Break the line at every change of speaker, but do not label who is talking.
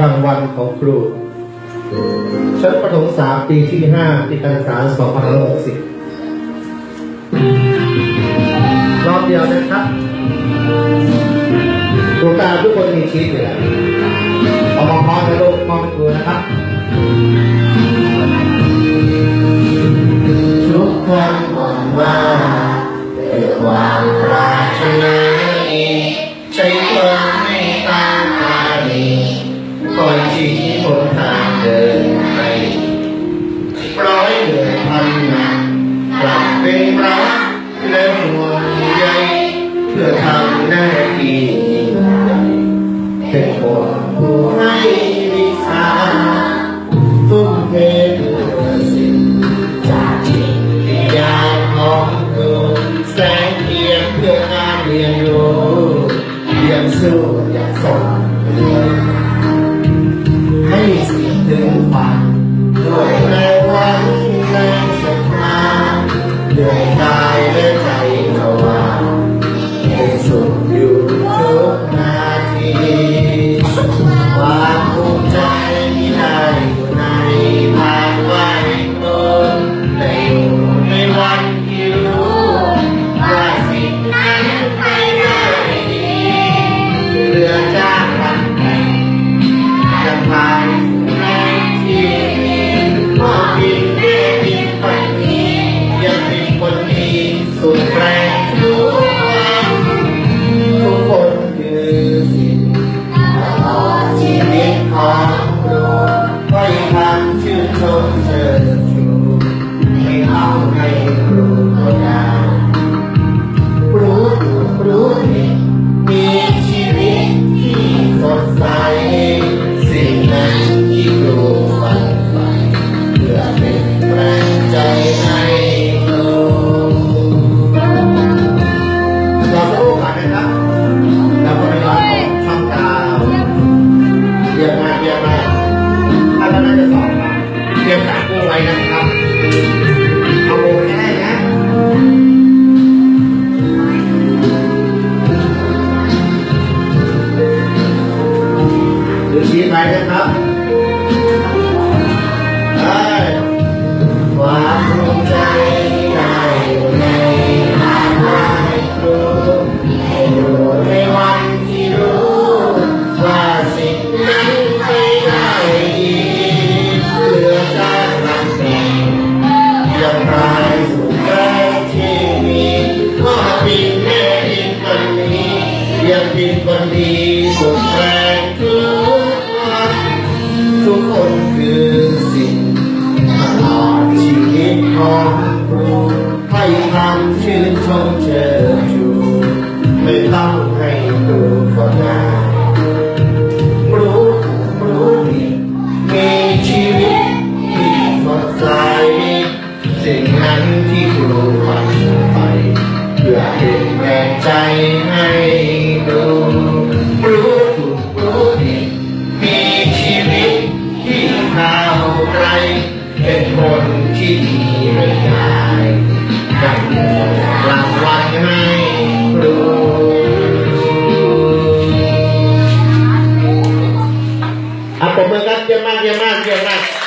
รางวัลของครูชั้นประถมสามปีที่ห้าปีการศึกษา2560รอบเดียวนะครับดวงตาทุกคนมีชีวิตอยู่แล้วเอามองพร้อมนโลูกมองดูนะครับ มียิ่งใหญ่เป็นคนผู้ให้วิชาทุ่มเทเพื่อสิ่งจากจิตวิญญาณของคุณแสงเทียนเพื่อการเรียนรู้เรียนสู้อย่างสมเรือให้สิ่งถึงฝันด้วยแรงวังแรงศรัทธาด้วยกายและใจ ก็ยังทำชื่นชมเชิดชูไม่เอาให้ครูก็ได้รู้ถูกรู้ผิดมีชีวิตที่สดใส สิ่งนั้นที่ครูฝันใฝ่เพื่อเป็นแรงใจให้ครูเราสู้กันนะครับเราก็ไม่ยอมช่องดาวเยี่ยมมากเยี่ยมมาก ถ้าท่านนั้นจะสอนเตรียมการกู้ไว้นะครับเอาโบให้ได้นะดูชี้ไปนะครับ นคือสิ่งตลอดชีวิตของครูให้คำชื่นชมเชิดชูไม่ต้องให้ครูก็ได้รู้ถูกรู้ผิดมีชีวิตที่สดใสสิ่งนั้นที่ครูฝันไปเพื่อเป็นแรงใจให้ดู อะปร